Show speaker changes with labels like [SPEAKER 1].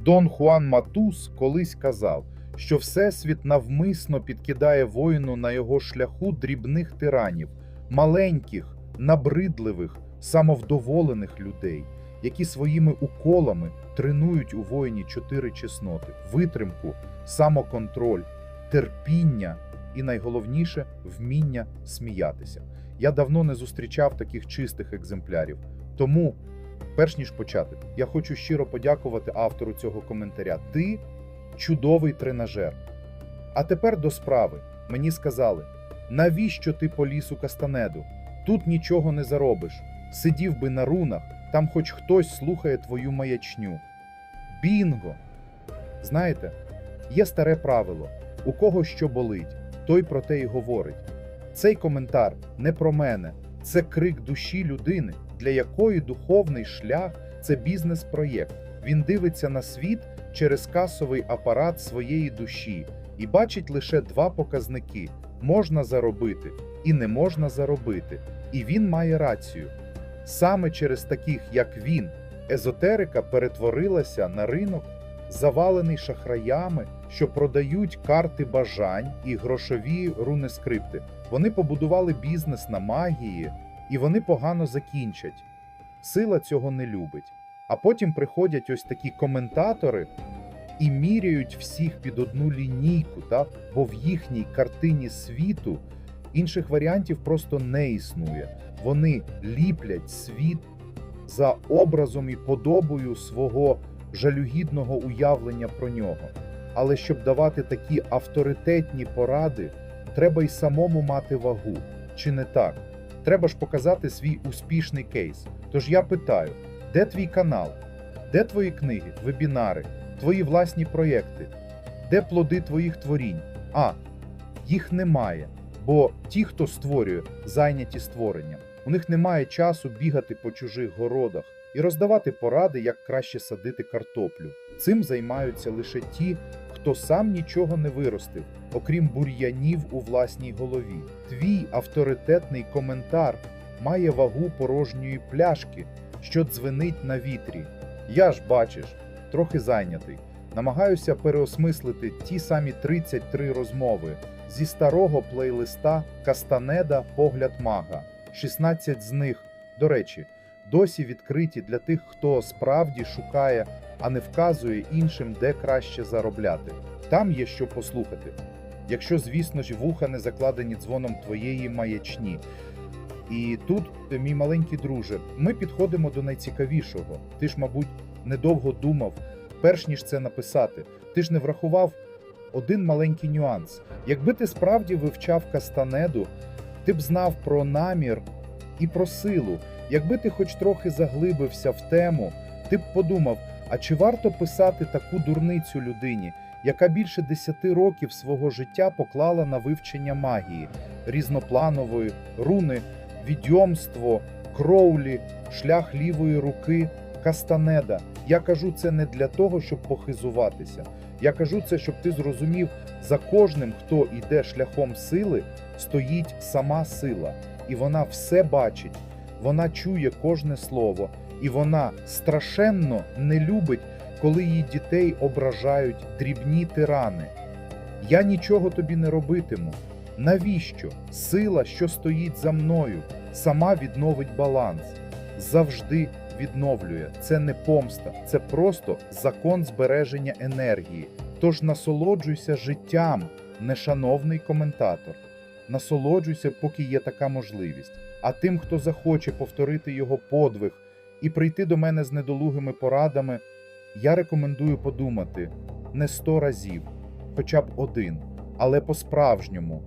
[SPEAKER 1] Дон Хуан Матус колись казав, що Всесвіт навмисно підкидає воїну на його шляху дрібних тиранів, маленьких, набридливих, самовдоволених людей, які своїми уколами тренують у воїні чотири чесноти: витримку, самоконтроль, терпіння і найголовніше вміння сміятися. Я давно не зустрічав таких чистих екземплярів. Тому, перш ніж почати, я хочу щиро подякувати автору цього коментаря. Ти чудовий тренажер. А тепер до справи. Мені сказали, навіщо ти поліз у Кастанеду? Тут нічого не заробиш. Сидів би на рунах, там хоч хтось слухає твою маячню. Бінго! Знаєте, є старе правило: у кого що болить, той про те й говорить. Цей коментар не про мене, це крик душі людини, для якої духовний шлях це бізнес-проєкт. Він дивиться на світ через касовий апарат своєї душі і бачить лише два показники: можна заробити і не можна заробити. І він має рацію. Саме через таких, як він, езотерика перетворилася на ринок, завалений шахраями, що продають карти бажань і грошові рунескрипти. Вони побудували бізнес на магії, і вони погано закінчать. Сила цього не любить. А потім приходять ось такі коментатори і міряють всіх під одну лінійку, та? бо в їхній картині світу інших варіантів просто не існує. Вони ліплять світ за образом і подобою свого жалюгідного уявлення про нього. Але щоб давати такі авторитетні поради, треба й самому мати вагу. Чи не так? Треба ж показати свій успішний кейс. Тож я питаю: де твій канал? Де твої книги, вебінари, твої власні проєкти? Де плоди твоїх творінь? А, їх немає. Бо ті, хто створює, зайняті створенням. У них немає часу бігати по чужих городах і роздавати поради, як краще садити картоплю. Цим займаються лише ті, хто сам нічого не виростив, окрім бур'янів у власній голові. Твій авторитетний коментар має вагу порожньої пляшки, що дзвенить на вітрі. Я ж бачиш, трохи зайнятий. Намагаюся переосмислити ті самі 33 розмови зі старого плейлиста Кастанеда Погляд Мага. 16 з них, до речі, досі відкриті для тих, хто справді шукає, а не вказує іншим, де краще заробляти. Там є що послухати. Якщо, звісно ж, вуха не закладені дзвоном твоєї маячні. І тут, мій маленький друже, ми підходимо до найцікавішого. Ти ж, мабуть, недовго думав, перш ніж це написати. Ти ж не врахував один маленький нюанс. Якби ти справді вивчав Кастанеду, ти б знав про намір і про силу. Якби ти хоч трохи заглибився в тему, ти б подумав: а чи варто писати таку дурницю людині, яка більше десяти років свого життя поклала на вивчення магії, різнопланової, руни, відьомство, кроулі, шлях лівої руки, кастанеда. Я кажу це не для того, щоб похизуватися. Я кажу це, щоб ти зрозумів, за кожним, хто йде шляхом сили, стоїть сама сила, і вона все бачить, вона чує кожне слово, і вона страшенно не любить, коли її дітей ображають дрібні тирани. Я нічого тобі не робитиму. Навіщо? Сила, що стоїть за мною, сама відновить баланс. Завжди відновлює. Це не помста, це просто закон збереження енергії. Тож насолоджуйся життям, нешановний коментатор. Насолоджуйся, поки є така можливість. А тим, хто захоче повторити його подвиг і прийти до мене з недолугими порадами, я рекомендую подумати не сто разів, хоча б один, але по-справжньому,